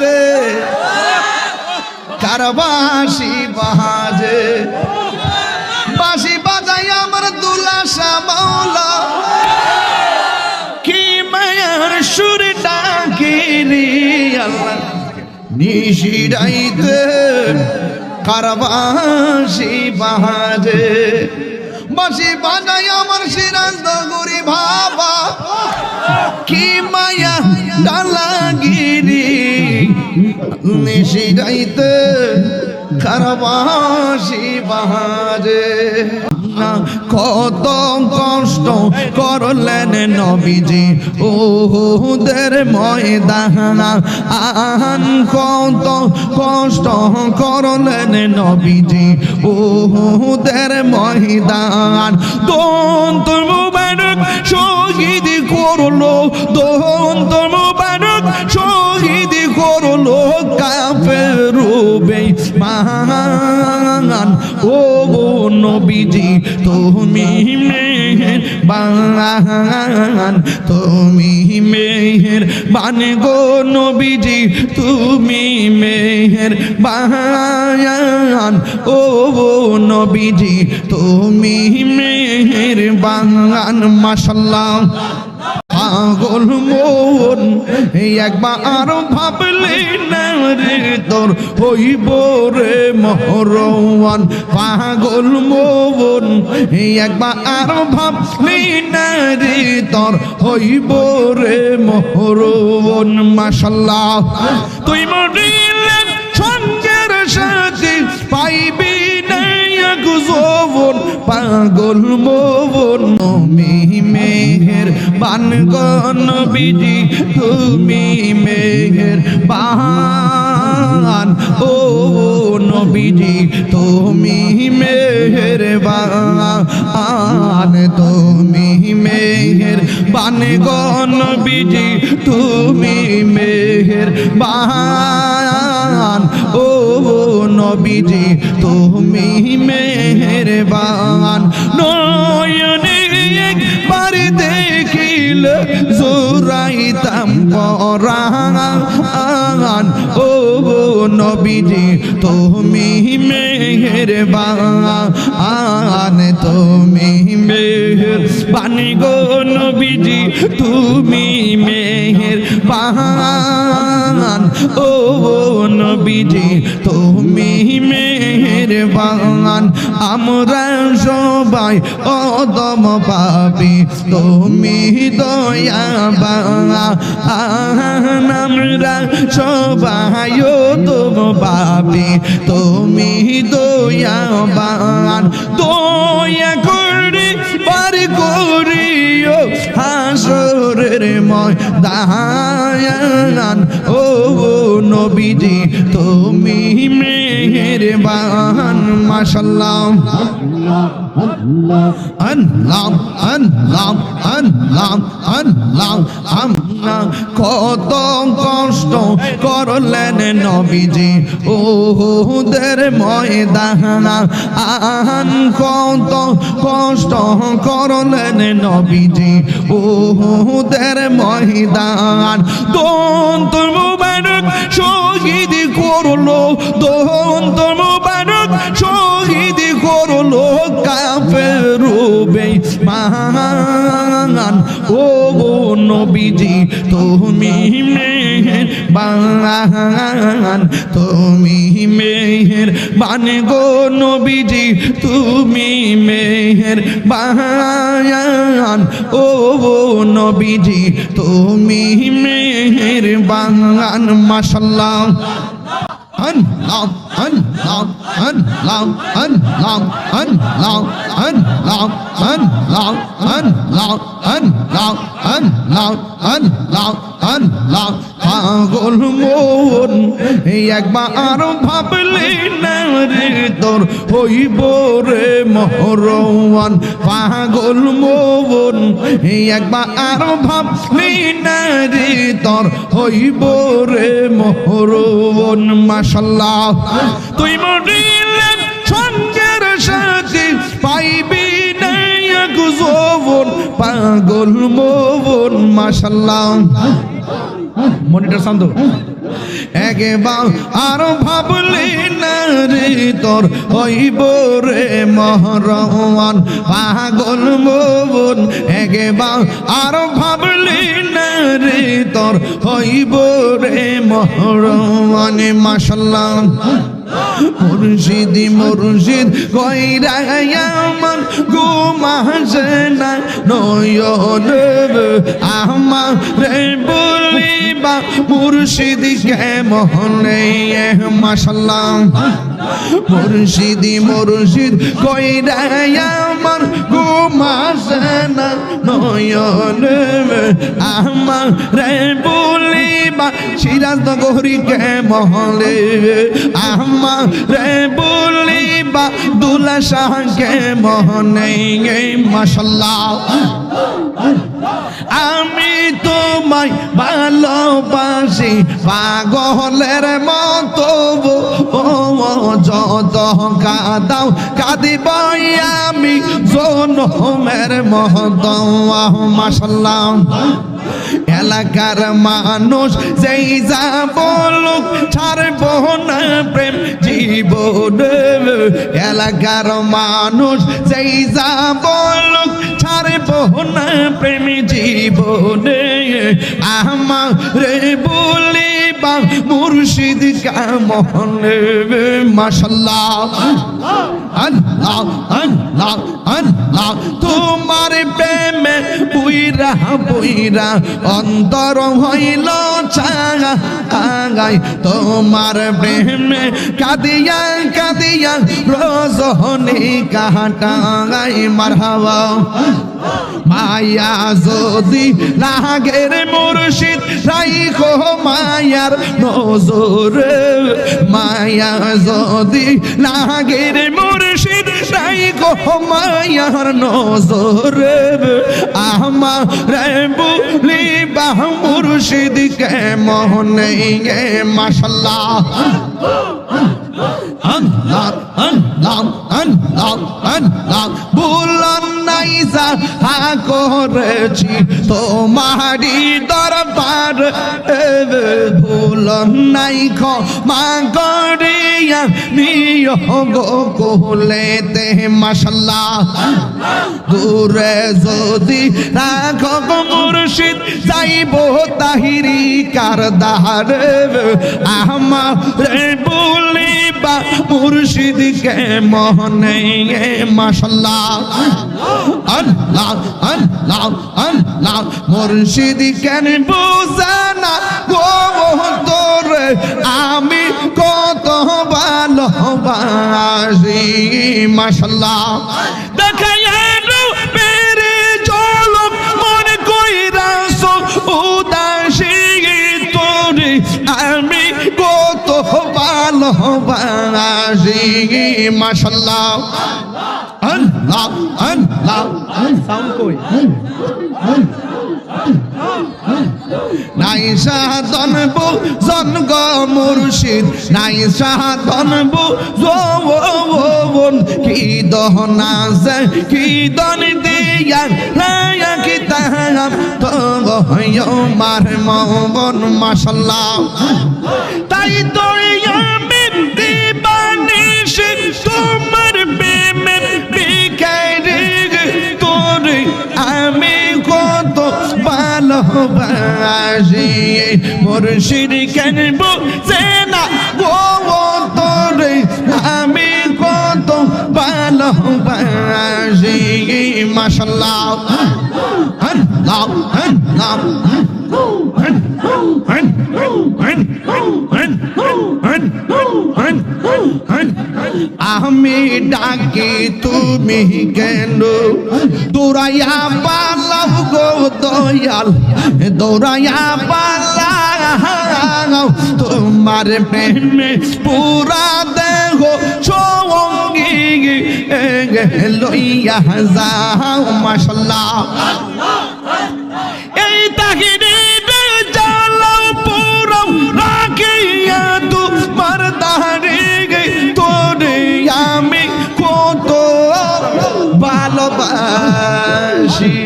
গাইতে কারবাসি বাজে। বাসি বাজাই আমার দুলাসা মাওলা। কি মায়ার সুর ডাকিরি আল্লাহ। নিশিরাইতে কারবাসি বাজে। বাসি বাজাই আমার সিরাজ দগুরি ভাবা কি মায়া ডালাগিরি নিশিরাইতে কারবাসি বাজে না, কত কষ্ট করলেন নবীজি। ওহুদের ময়দানা। আহান, কত কষ্ট করলেন নবীজি। ওহুদের ময়দান। দন্ত মুবারক শহীদ করল, দন্ত মুবারক শহীদ মান ও নবীজি, তুমি মেহের বান তুমি মেহের বান গো নবীজি, তুমি মেহের বান ও নবীজি, তুমি মেহের বান মাশাল্লাহ। পাগল মন, একবার ভাবলি না রে তোর হইব রে মহরওয়ান। পাগল মন, একবার ভাবলি না তোর হইব রে মহরওয়ান। মাশাল্লাহ তুই মরিলেন সঙ্গের সাথে পাইবি না এক যৌবন পাগল মোবন তুমি মেহের বান গন বিধি তুমি মেহের বান। ও নবীজি, তুমি মেহের বান। তুমি মেহের বান গন বিধি তুমি মেহের বান। ও নবীজি তুমি মেহেরবান। নয়নে একবার দেখিল জোরাইতাম পরান ও নবীজি তুমি মেহেরবান। তুমি মেহের বানি গো নবীজি তুমি মেহের পান ও নবীজি তুমি মেহেরবান আমরা সবাই অদম পাবি তুমি দয়া আমরা সবাই অদম পাবি তুমি দয়া বান দায়ান ও নবীজি তুমি মেহেরবান মাশাল্লাহ। আল্লাহ আল্লাহ আল্লাহ আল্লাহ। আমরা কত কষ্ট করলেন নবীজি। ওদের ময়দানা আহান কত কষ্ট করলেন নবীজি। ওদের ময়দান দন্ত মুবারক শহীদ করল, দন্ত নবীজি, তুমি মেহের বান তুমি মেহের বান গো নবীজি, তুমি মেহের বান ও নবীজি, তুমি মেহের বান মাশাল্লাহ আল্লাহ আল্লাহ আল্লাহ আল্লাহ আল্লাহ আল্লাহ আল্লাহ আল্লাহ আল্লাহ আল্লাহ আল্লাহ আল্লাহ পাগল মন, একবার ভাবলি না রে তোর হইব রে মহরওয়ান। পাগল মন, একবার ভাবলি না রে তোর হইব রে মহরওয়ান। মাশাল্লাহ তুই মরিলেন সঙ্গের সাথে পাইবি যৌবন পাগল মোবন, মাশাল্লাহ। মনিটর শান্ত। একবার আর ভাবলি না রে, তোর হইব রে মহরওয়ান পাগল মন একবার আর ভাবলি না রে, তোর হইব রে মহরওয়ান মাশাল্লাহ। মুর্শিদি, মুর্শিদ, কইরা আমার ঘুমাসে না। নয়ন রে বলিবা, মুর্শিদি কে মহনে মাসাল্লাম মুর্শিদি, মুর্শিদ, কইরা আমার ঘুমাসে না। নয়ন রে বলিবা সিরাজ নগরী কে মহলে আমা রে বলিবা দুলা শাহকে মহনে মাসাল্লাহ আমি তোমায় ভালোবাসি, পাগলের মতো যত কাদাও কাঁদিব আমি জনমের মহত মাসাল্লাহ এলাকার মানুষ যেই যা বলুক ছাড়ব না প্রেম জীবন। এলাকার মানুষ যেই যা বলুক ছাড়ব না প্রেম জীবনে, আমার রে বলিবা মুর্শিদ কামনে মাসাল্লাহ আল্লাহ আল্লাহ আল্লাহ, তোমার প্রেমে বুইরা বুইরা অন্তর হইল চাগাই তোমার প্রেমে কাদিয়া কাদিয়া রজনী কাটাই মারহাবা। মায়া যদি লাগের মুর্শিদ, রাইখো মায়ার নজর। মায়া যদি লাগের মুর্শিদ, রাইখো মায়ার নজর। আমার বলি বাহ মুর্শিদ কে মোহনে আল্লাহ বুলন নাই যা হা করেছি তোমারি দরবার। ভুলন নাই খ মা কোলেতে মাশাল্লাহ। দূরে যদি রাখো মুর্শিদ যাইব তাহিরি কার দাহার। আমার মুর্শিদ কে মহনে মাশাল্লাহ। আল্লাহ আল্লাহ আল্লাহ। মুর্শিদ কেন বুঝানা গো তোরে? আমি কত ভালোবাসি, মাশাল্লাহ। দেখাইলো ভালোবাসি মাশাল্লাহ আল্লাহ আল্লাহ নাই বু জনগ মুর্শিদ, নাই বু জোন কি দহনা কি দন কি তাহাম তো মার মাশাল্লাহ তাই তো ভালোবাসি। মুর্শিদ কেন বুঝে না? গো তোরে আমি কত ভালোবাসি। মাশাল্লাহ। আমি ডাকি তুমি কেন দৌড়াইয়া পালাও গো দয়াল, দৌড়াইয়া পালাও। তোমার প্রেমে পুরা দেহ সঙ্গী লইয়া যাও মাসাল্লাহ Ah, she